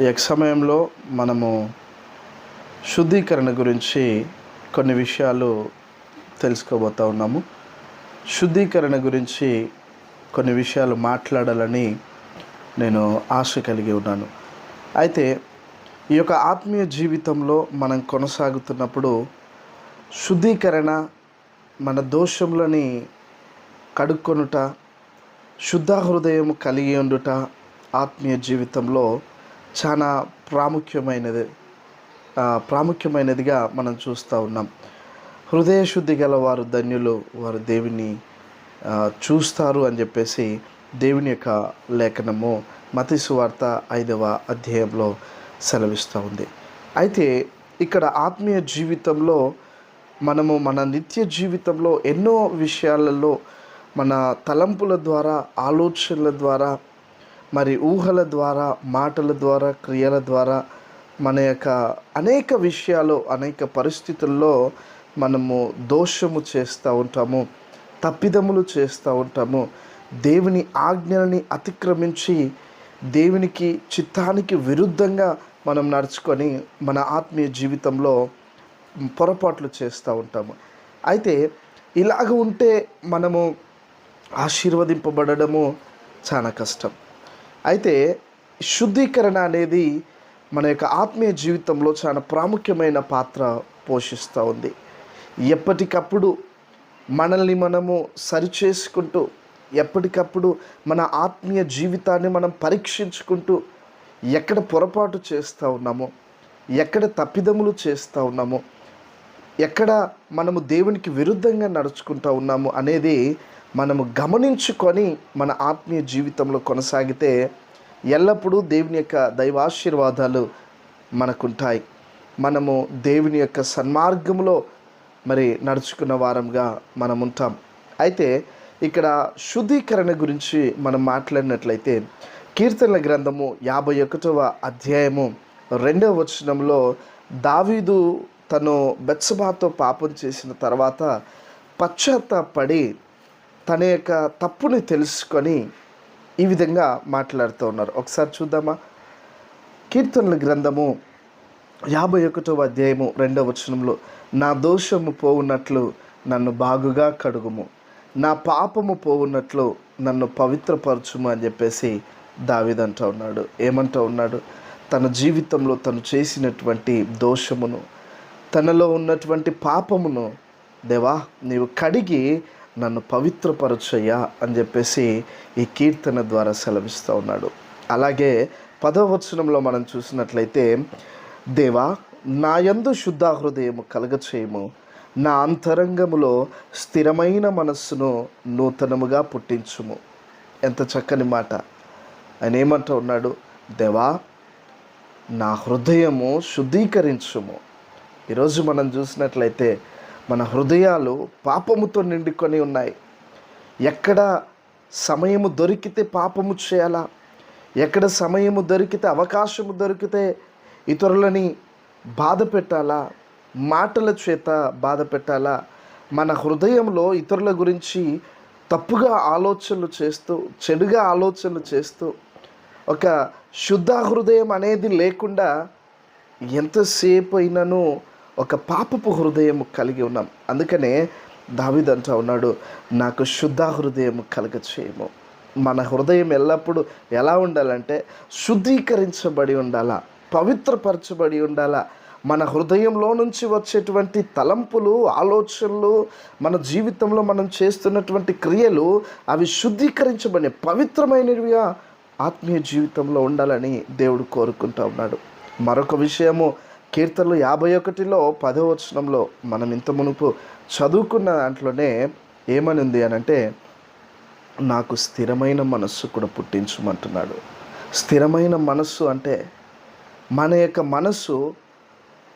ఈ యొక్క సమయంలో మనము శుద్ధీకరణ గురించి కొన్ని విషయాలు తెలుసుకోబోతా ఉన్నాము. శుద్ధీకరణ గురించి కొన్ని విషయాలు మాట్లాడాలని నేను ఆశ కలిగి ఉన్నాను. అయితే ఈ యొక్క ఆత్మీయ జీవితంలో మనం కొనసాగుతున్నప్పుడు శుద్ధీకరణ మన దోషములని కడుక్కొనుట శుద్ధ హృదయం కలిగి ఉండుట ఆత్మీయ జీవితంలో చాలా ప్రాముఖ్యమైనది ప్రాముఖ్యమైనదిగా మనం చూస్తూ ఉన్నాం. హృదయ శుద్ధి గల వారు ధన్యులు వారు దేవుని చూస్తారు అని చెప్పేసి దేవుని యొక్క లేఖనము మతి సువార్త ఐదవ అధ్యాయంలో సెలవిస్తూ ఉంది. అయితే ఇక్కడ ఆత్మీయ జీవితంలో మనము మన నిత్య జీవితంలో ఎన్నో విషయాలలో మన తలంపుల ద్వారా ఆలోచనల ద్వారా మరి ఊహల ద్వారా మాటల ద్వారా క్రియల ద్వారా మన యొక్క అనేక విషయాలు అనేక పరిస్థితుల్లో మనము దోషము చేస్తూ ఉంటాము తప్పిదములు చేస్తూ ఉంటాము. దేవుని ఆజ్ఞలని అతిక్రమించి దేవునికి చిత్తానికి విరుద్ధంగా మనం నడుచుకొని మన ఆత్మీయ జీవితంలో పొరపాట్లు చేస్తూ ఉంటాము. అయితే ఇలాగ ఉంటే మనము ఆశీర్వదింపబడము చాలా కష్టం. అయితే శుద్ధీకరణ అనేది మన యొక్క ఆత్మీయ జీవితంలో చాలా ప్రాముఖ్యమైన పాత్ర పోషిస్తూ ఉంది. ఎప్పటికప్పుడు మనల్ని మనము సరిచేసుకుంటూ ఎప్పటికప్పుడు మన ఆత్మీయ జీవితాన్ని మనం పరీక్షించుకుంటూ ఎక్కడ పొరపాటు చేస్తూ ఉన్నామో ఎక్కడ తప్పిదములు చేస్తూ ఉన్నామో ఎక్కడ మనము దేవునికి విరుద్ధంగా నడుచుకుంటూ ఉన్నాము అనేది మనము గమనించుకొని మన ఆత్మీయ జీవితంలో కొనసాగితే ఎల్లప్పుడూ దేవుని యొక్క దైవాశీర్వాదాలు మనకుంటాయి. మనము దేవుని యొక్క సన్మార్గంలో మరి నడుచుకున్న వారంగా మనం ఉంటాం అయితే ఇక్కడ శుద్ధీకరణ గురించి మనం మాట్లాడినట్లయితే కీర్తనల గ్రంథము యాభై ఒకటవ అధ్యాయము రెండవ వచనంలో దావీదు తను బెత్సబాతో పాపం చేసిన తర్వాత పశ్చాత్తాపడి తన యొక్క తప్పుని తెలుసుకొని ఈ విధంగా మాట్లాడుతూ ఉన్నారు. ఒకసారి చూద్దామా? కీర్తనల గ్రంథము యాభై ఒకటవ అధ్యాయము రెండవ వచనంలో నా దోషము పోవున్నట్లు నన్ను బాగుగా కడుగుము. నా పాపము పోవున్నట్లు నన్ను పవిత్రపరచుము అని చెప్పేసి దావిదంటూ ఉన్నాడు. ఏమంటూ ఉన్నాడు? తన జీవితంలో తను చేసినటువంటి దోషమును తనలో ఉన్నటువంటి పాపమును దేవా నీవు కడిగి నన్ను పవిత్రపరచయ్యా అని చెప్పేసి ఈ కీర్తన ద్వారా సెలవిస్తూ ఉన్నాడు. అలాగే పదవ వచనంలో మనం చూసినట్లయితే దేవా నా యందు శుద్ధ హృదయము కలగచేయము. నా అంతరంగములో స్థిరమైన మనస్సును నూతనముగా పుట్టించుము. ఎంత చక్కని మాట. ఆయన ఏమంటూ ఉన్నాడు? దేవా నా హృదయము శుద్ధీకరించుము. ఈరోజు మనం చూసినట్లయితే మన హృదయాలు పాపముతో నిండుకొని ఉన్నాయి. ఎక్కడ సమయము దొరికితే పాపము చేయాలా? ఎక్కడ సమయము దొరికితే అవకాశము దొరికితే ఇతరులని బాధ పెట్టాలా? మాటల చేత బాధ పెట్టాలా? మన హృదయంలో ఇతరుల గురించి తప్పుగా ఆలోచనలు చేస్తూ చెడుగా ఆలోచనలు చేస్తూ ఒక శుద్ధ హృదయం అనేది లేకుండా ఎంతసేపు అయినను ఒక పాపపు హృదయం కలిగి ఉన్నాం. అందుకనే దావిదంటా ఉన్నాడు నాకు శుద్ధ హృదయం కలుగ చేయము మన హృదయం ఎల్లప్పుడూ ఎలా ఉండాలంటే శుద్ధీకరించబడి ఉండాలా పవిత్రపరచబడి ఉండాలా. మన హృదయంలో నుంచి వచ్చేటువంటి తలంపులు ఆలోచనలు మన జీవితంలో మనం చేస్తున్నటువంటి క్రియలు అవి శుద్ధీకరించబడి పవిత్రమైనవిగా ఆత్మీయ జీవితంలో ఉండాలని దేవుడు కోరుకుంటా ఉన్నాడు. మరొక విషయము కీర్తనలు యాభై ఒకటిలో పదో వచనంలో మనం ఇంత మునుపు చదువుకున్న దాంట్లోనే ఏమని ఉంది అని అంటే నాకు స్థిరమైన మనస్సు కూడా పుట్టించమంటున్నాడు. స్థిరమైన మనస్సు అంటే మన యొక్క మనస్సు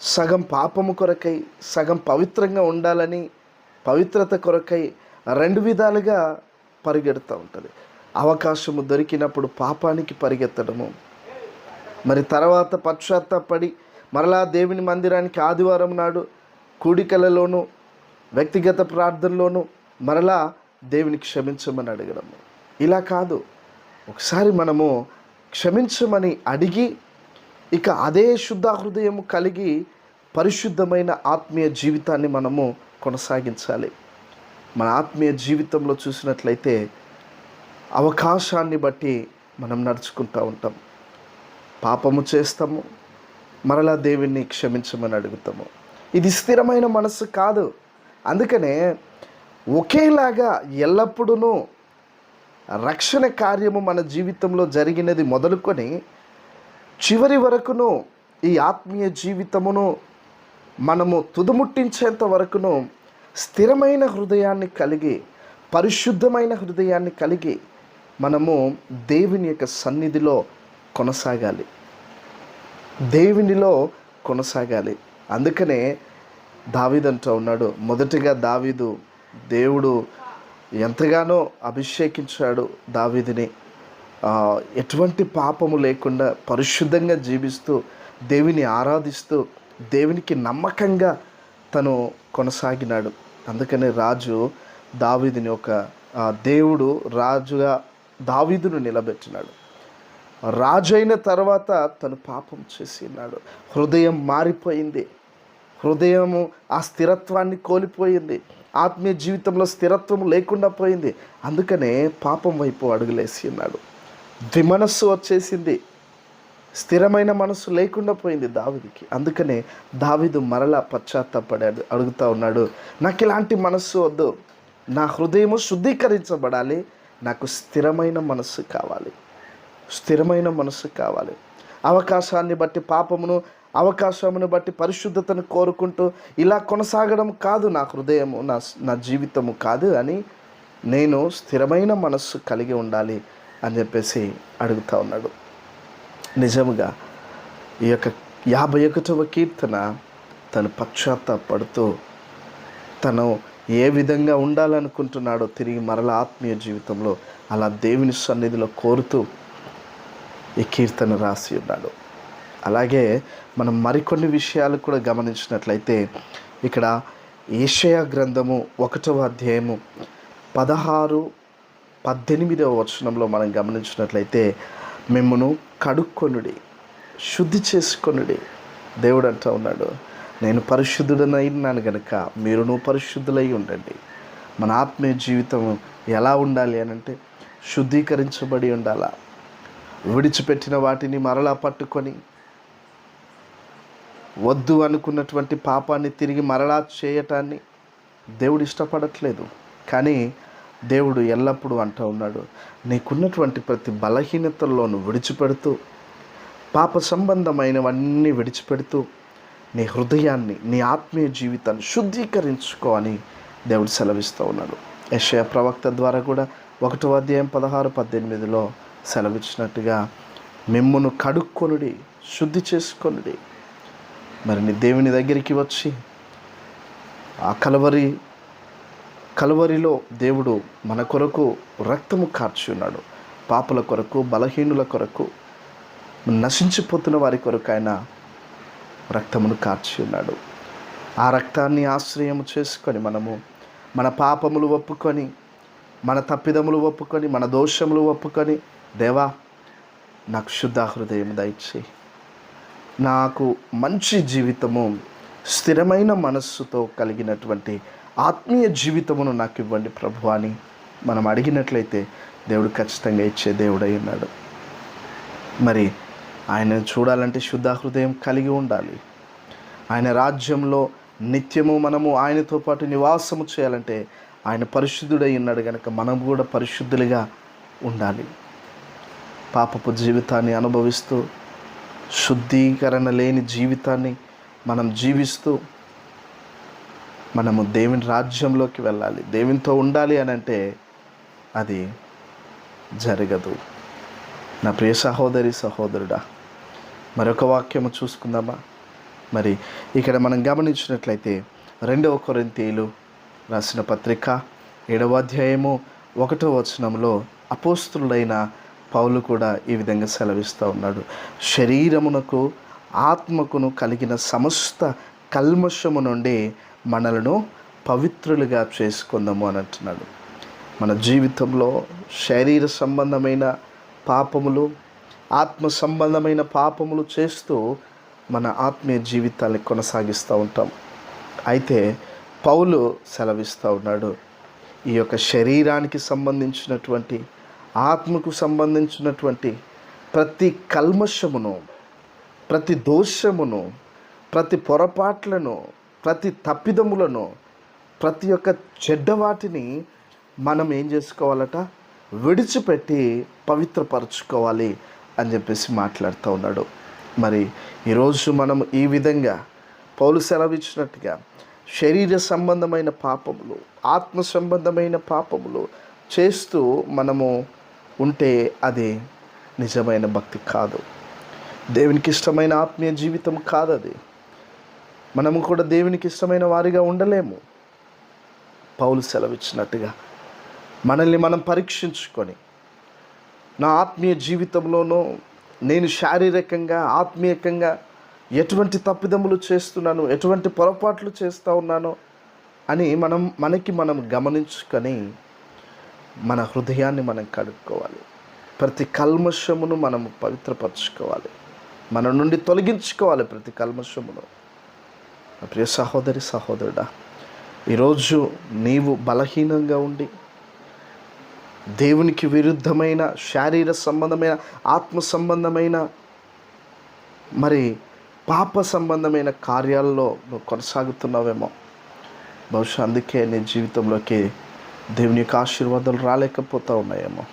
సగం పాపము కొరకై సగం పవిత్రంగా ఉండాలని పవిత్రత కొరకై రెండు విధాలుగా పరిగెడుతూ ఉంటుంది. అవకాశము దొరికినప్పుడు పాపానికి పరిగెత్తడము. మరి తర్వాత పశ్చాత్తాపడి మరలా దేవుని మందిరానికి ఆదివారం నాడు కూడికలలోనూ వ్యక్తిగత ప్రార్థనలోనూ మరలా దేవుని క్షమించమని అడగడము ఇలా కాదు. ఒకసారి మనము క్షమించమని అడిగి ఇక అదే శుద్ధ హృదయము కలిగి పరిశుద్ధమైన ఆత్మీయ జీవితాన్ని మనము కొనసాగించాలి. మన ఆత్మీయ జీవితంలో చూసినట్లయితే అవకాశాన్ని బట్టి మనం నడుచుకుంటూ ఉంటాం. పాపము చేస్తాము మరలా దేవుణ్ణి క్షమించమని అడుగుతాము. ఇది స్థిరమైన మనసు కాదు. అందుకనే ఒకేలాగా ఎల్లప్పుడూ రక్షణ కార్యము మన జీవితంలో జరిగినది మొదలుకొని చివరి వరకును ఈ ఆత్మీయ జీవితమును మనము తుదముట్టించేంత వరకును స్థిరమైన హృదయాన్ని కలిగి పరిశుద్ధమైన హృదయాన్ని కలిగి మనము దేవుని యొక్క సన్నిధిలో కొనసాగాలి. దేవునిలో కొనసాగాలి. అందుకనే దావీదు అంటూ ఉన్నాడు. మొదటిగా దావీదు దేవుడు ఎంతగానో అభిషేకించాడు దావీదిని. ఎటువంటి పాపము లేకుండా పరిశుద్ధంగా జీవిస్తూ దేవుని ఆరాధిస్తూ దేవునికి నమ్మకంగా తను కొనసాగినాడు. అందుకనే రాజు దావీదుని ఒక దేవుడు రాజుగా దావీదును నిలబెట్టినాడు. రాజు అయిన తర్వాత తను పాపం చేసి ఉన్నాడు. హృదయం మారిపోయింది. హృదయము ఆ స్థిరత్వాన్ని కోల్పోయింది. ఆత్మీయ జీవితంలో స్థిరత్వం లేకుండా పోయింది. అందుకనే పాపం వైపు అడుగులేసి ఉన్నాడు. ద్విమనస్సు వచ్చేసింది. స్థిరమైన మనస్సు లేకుండా పోయింది దావిదికి. అందుకనే దావిదు మరలా పశ్చాత్తాపడాడు అడుగుతా ఉన్నాడు నాకు ఇలాంటి మనస్సు వద్దు. నా హృదయము శుద్ధీకరించబడాలి. నాకు స్థిరమైన మనస్సు కావాలి. స్థిరమైన మనస్సు కావాలి. అవకాశాన్ని బట్టి పాపమును అవకాశమును బట్టి పరిశుద్ధతను కోరుకుంటూ ఇలా కొనసాగడం కాదు నా హృదయము నా నా జీవితము కాదు అని నేను స్థిరమైన మనస్సు కలిగి ఉండాలి అని చెప్పేసి అడుగుతా ఉన్నాడు. నిజముగా ఈ యొక్క యాభై ఒకటవ కీర్తన తను పశ్చాత్తాపడుతూ తను ఏ విధంగా ఉండాలనుకుంటున్నాడో తిరిగి మరల ఆత్మీయ జీవితంలో అలా దేవుని సన్నిధిలో కోరుతూ ఈ కీర్తన రాసి ఉన్నాడు. అలాగే మనం మరికొన్ని విషయాలు కూడా గమనించినట్లయితే ఇక్కడ ఏషయా గ్రంథము ఒకటవ అధ్యాయము పదహారు పద్దెనిమిదవ వచనంలో మనం గమనించినట్లయితే మిమ్మను కడుక్కొనుడి శుద్ధి చేసుకొనుడి. దేవుడు అంటూ ఉన్నాడు నేను పరిశుద్ధుడనై ఉన్నాను గనుక మీరును పరిశుద్ధులై ఉండండి. మన ఆత్మీయ జీవితం ఎలా ఉండాలి అని అంటే శుద్ధీకరించబడి ఉండాలా? విడిచిపెట్టిన వాటిని మరలా పట్టుకొని వద్దు అనుకున్నటువంటి పాపాన్ని తిరిగి మరలా చేయటాన్ని దేవుడు ఇష్టపడట్లేదు. కానీ దేవుడు ఎల్లప్పుడూ అంటూ ఉన్నాడు నీకున్నటువంటి ప్రతి బలహీనతల్లోనూ విడిచిపెడుతూ పాప సంబంధమైనవన్నీ విడిచిపెడుతూ నీ హృదయాన్ని నీ ఆత్మీయ జీవితాన్ని శుద్ధీకరించుకో అని దేవుడు సెలవిస్తూ ఉన్నాడు. యశయ ప్రవక్త ద్వారా కూడా ఒకటో అధ్యాయం పదహారు పద్దెనిమిదిలో సెలవిచ్చినట్టుగా మిమ్మును కడుక్కొనుడి శుద్ధి చేసుకొనుడి. మరి నీ దేవుని దగ్గరికి వచ్చి ఆ కలవరి కలవరిలో దేవుడు మన కొరకు రక్తము కార్చి ఉన్నాడు. పాపుల కొరకు బలహీనుల కొరకు నశించిపోతున్న వారి కొరకు ఆయన రక్తమును కార్చి ఉన్నాడు. ఆ రక్తాన్ని ఆశ్రయము చేసుకొని మనము మన పాపములు ఒప్పుకొని మన తప్పిదములు ఒప్పుకొని మన దోషములు ఒప్పుకొని దేవా నాకు శుద్ధ హృదయం దయచేయి. నాకు మంచి జీవితము స్థిరమైన మనస్సుతో కలిగినటువంటి ఆత్మీయ జీవితమును నాకు ఇవ్వండి ప్రభు అని మనం అడిగినట్లయితే దేవుడు ఖచ్చితంగా ఇచ్చే దేవుడై ఉన్నాడు. మరి ఆయన చూడాలంటే శుద్ధ హృదయం కలిగి ఉండాలి. ఆయన రాజ్యంలో నిత్యము మనము ఆయనతో పాటు నివాసము చేయాలంటే ఆయన పరిశుద్ధుడై ఉన్నాడు కనుక మనం కూడా పరిశుద్ధులుగా ఉండాలి. పాపపు జీవితాన్ని అనుభవిస్తూ శుద్ధీకరణ లేని జీవితాన్ని మనం జీవిస్తూ మనము దేవుని రాజ్యంలోకి వెళ్ళాలి. దేవునితో ఉండాలి అని అంటే అది జరగదు. నా ప్రియ సహోదరి సహోదరుడా మరొక వాక్యము చూసుకుందామా? మరి ఇక్కడ మనం గమనించినట్లయితే రెండవ కొరింతీలు రాసిన పత్రిక ఏడవ అధ్యాయము ఒకటో వచనంలో అపోస్తులైన పౌలు కూడా ఈ విధంగా సెలవిస్తూ ఉన్నాడు. శరీరమునకు ఆత్మకును కలిగిన సమస్త కల్మషము నుండి మనలను పవిత్రులుగా చేసుకుందాము అని అంటున్నాడు. మన జీవితంలో శరీర సంబంధమైన పాపములు ఆత్మ సంబంధమైన పాపములు చేస్తూ మన ఆత్మీయ జీవితాన్ని కొనసాగిస్తూ ఉంటాం. అయితే పౌలు సెలవిస్తూ ఉన్నాడు ఈ యొక్క శరీరానికి సంబంధించినటువంటి ఆత్మకు సంబంధించినటువంటి ప్రతి కల్మషమును ప్రతి దోషమును ప్రతి పొరపాట్లను ప్రతి తప్పిదములను ప్రతి ఒక్క చెడ్డ వాటిని మనం ఏం చేసుకోవాలట? విడిచిపెట్టి పవిత్రపరచుకోవాలి అని చెప్పేసి మాట్లాడుతూ ఉన్నాడు. మరి ఈరోజు మనం ఈ విధంగా పౌలు సెలవిచ్చినట్టుగా శరీర సంబంధమైన పాపములు ఆత్మ సంబంధమైన పాపములు చేస్తూ మనము ఉంటే అది నిజమైన భక్తి కాదు. దేవునికి ఇష్టమైన ఆత్మీయ జీవితం కాదు అది మనము కూడా దేవునికి ఇష్టమైన వారిగా ఉండలేము. పౌలు సెలవిచ్చినట్టుగా మనల్ని మనం పరీక్షించుకొని నా ఆత్మీయ జీవితంలోనూ నేను శారీరకంగా ఆత్మీయకంగా ఎటువంటి తప్పిదములు చేస్తున్నాను ఎటువంటి పొరపాట్లు చేస్తూ ఉన్నానో అని మనం మనకి మనం గమనించుకొని మన హృదయాన్ని మనం కడుక్కోవాలి. ప్రతి కల్మషమును మనం పవిత్రపరచుకోవాలి. మన నుండి తొలగించుకోవాలి ప్రతి కల్మషమును. ప్రియ సహోదరి సహోదరుడా ఈరోజు నీవు బలహీనంగా ఉండి దేవునికి విరుద్ధమైన శారీర సంబంధమైన ఆత్మ సంబంధమైన మరి పాప సంబంధమైన కార్యాల్లో నువ్వు కొనసాగుతున్నావేమో. బహుశా అందుకే నీ జీవితంలోకి దేవుని యొక్క ఆశీర్వాదాలు రాలేకపోతూ ఉన్నాయేమో.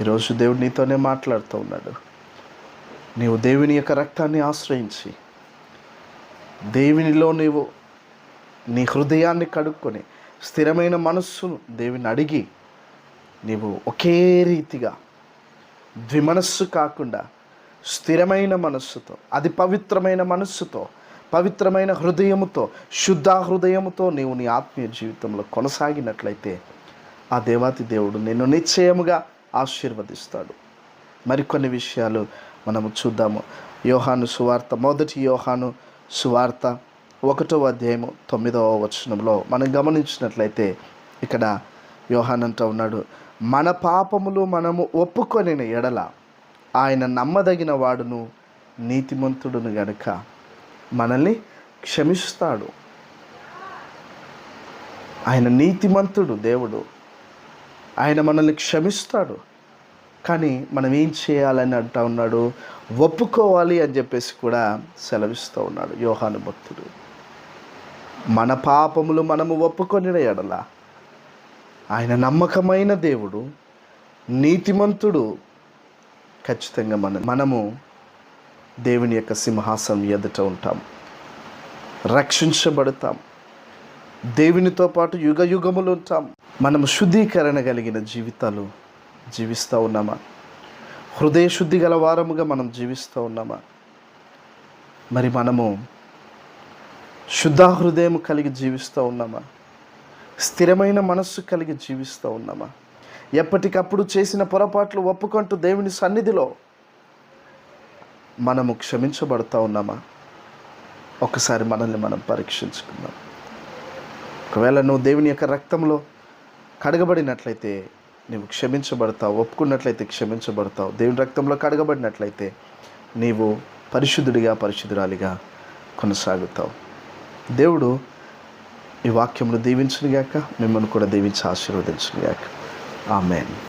ఈరోజు దేవుడు నీతోనే మాట్లాడుతూ ఉన్నాడు. నీవు దేవుని యొక్క రక్తాన్ని ఆశ్రయించి దేవునిలో నీవు నీ హృదయాన్ని కడుక్కొని స్థిరమైన మనస్సును దేవుని అడిగి నీవు ఒకే రీతిగా ద్విమనస్సు కాకుండా స్థిరమైన మనస్సుతో అది పవిత్రమైన మనస్సుతో పవిత్రమైన హృదయముతో శుద్ధ హృదయముతో నీవు నీ ఆత్మీయ జీవితంలో కొనసాగినట్లయితే ఆ దేవాతి దేవుడు నిన్ను నిశ్చయముగా ఆశీర్వదిస్తాడు. మరికొన్ని విషయాలు మనము చూద్దాము. యోహాను సువార్త మొదటి యోహాను సువార్త ఒకటో అధ్యాయము తొమ్మిదవ వచనంలో మనం గమనించినట్లయితే ఇక్కడ యోహాన్ అంటూ ఉన్నాడు మన పాపములు మనము ఒప్పుకొనిన ఎడల ఆయన నమ్మదగిన వాడును నీతిమంతుడును గనుక మనల్ని క్షమిస్తాడు. ఆయన నీతిమంతుడు దేవుడు. ఆయన మనల్ని క్షమిస్తాడు. కానీ మనం ఏం చేయాలని అంటా ఉన్నాడు? ఒప్పుకోవాలి అని చెప్పేసి కూడా సెలవిస్తూ ఉన్నాడు యోహాను భక్తుడు. మన పాపములు మనము ఒప్పుకొనిన ఎడల ఆయన నమ్మకమైన దేవుడు నీతిమంతుడు ఖచ్చితంగా మన మనము దేవుని యొక్క సింహాసనం ఎదుట ఉంటాం. రక్షించబడతాం. దేవునితో పాటు యుగ యుగములు ఉంటాం. మనం శుద్ధీకరణ కలిగిన జీవితాలు జీవిస్తూ ఉన్నామా? హృదయ శుద్ధి గల వారముగా మనం జీవిస్తూ ఉన్నామా? మరి మనము శుద్ధ హృదయం కలిగి జీవిస్తూ ఉన్నామా? స్థిరమైన మనస్సు కలిగి జీవిస్తూ ఉన్నామా? ఎప్పటికప్పుడు చేసిన పొరపాట్లు ఒప్పుకుంటూ దేవుని సన్నిధిలో మనము క్షమించబడుతూ ఉన్నామా? ఒకసారి మనల్ని మనం పరీక్షించుకుందాం. ఒకవేళ నువ్వు దేవుని యొక్క రక్తంలో కడగబడినట్లయితే నువ్వు క్షమించబడతావు ఒప్పుకున్నట్లయితే క్షమించబడతావు. దేవుని రక్తంలో కడగబడినట్లయితే నీవు పరిశుద్ధుడిగా పరిశుద్ధురాలిగా కొనసాగుతావు. దేవుడు ఈ వాక్యమును దీవించునిగాక మిమ్మల్ని కూడా దీవించి ఆశీర్వదించునిగాక. ఆమెన్.